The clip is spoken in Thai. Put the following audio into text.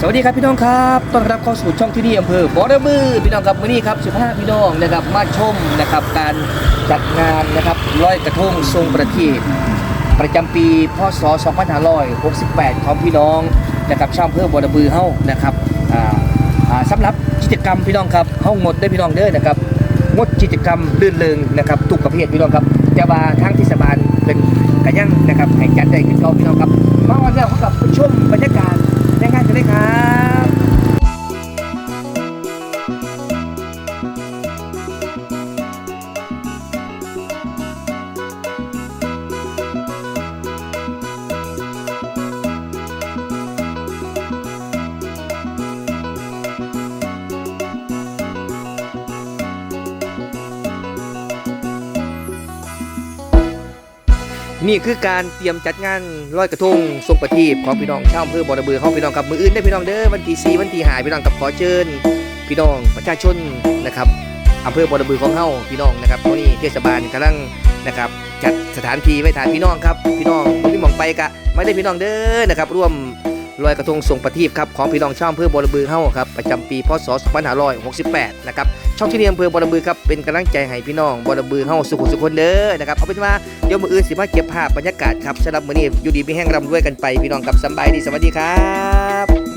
สวัสดีครับพี่น้องครับต้อนรับเข้าสู่ช่องที่นี่อำเภอบอระบือพี่น้องครับวันนี้ครับ15พี่น้องนะครับมาชมนะครับการจัดงานนะครับลอยกระทงทรงประทีปประจำปีพศ 2568 ของพี่น้องนะครับชาวอำเภอบอระบือเฮ้านะครับอ่าสำหรับกิจกรรมพี่น้องครับเฮางดได้พี่น้องเด้อนะครับงดกิจกรรมลื่นเริงนะครับทุกประเภทพี่น้องครับแต่ว่าทางเทศบา นี่คือการเตรียมจัดงานลอยกระทงทรงประทีปของพี่น้องชาวอำเภอบอระเบือเฮาพี่น้องกับมืออื่นได้พี่น้องเด้อวันที่4วันที่5พี่น้องกับขอเชิญ พี่น้องประชาชนนะครับอำเภอบอระบือของเฮาพี่น้องนะครับตอนนี้เทศบาลกำลังนะครับจัดสถานที่ไว้ทานพี่น้องครับพี่น้องบ่มีหมองไปกะไม่ได้พี่น้องเด้อนะครับร่วม ลอยกระทงทรงประทีปครับของพี่น้องชาวอำเภอบอระบือเฮาครับประจำปีพศ2568 นะครับช่องที่เรียนอำเภอบอระบือครับเป็นกำลังใจให้พี่น้องบอระบือเฮาสุขุสุขคนเด้อนะครับเอาเป็นว่าเดี๋ยวมืออื่นสิมาเก็บภาพบรรยากาศครับสำหรับมื้อนี้อยู่ดีมีแห้งร่ำรวยกันไปพี่น้องกับสบายดีสวัสดีครับ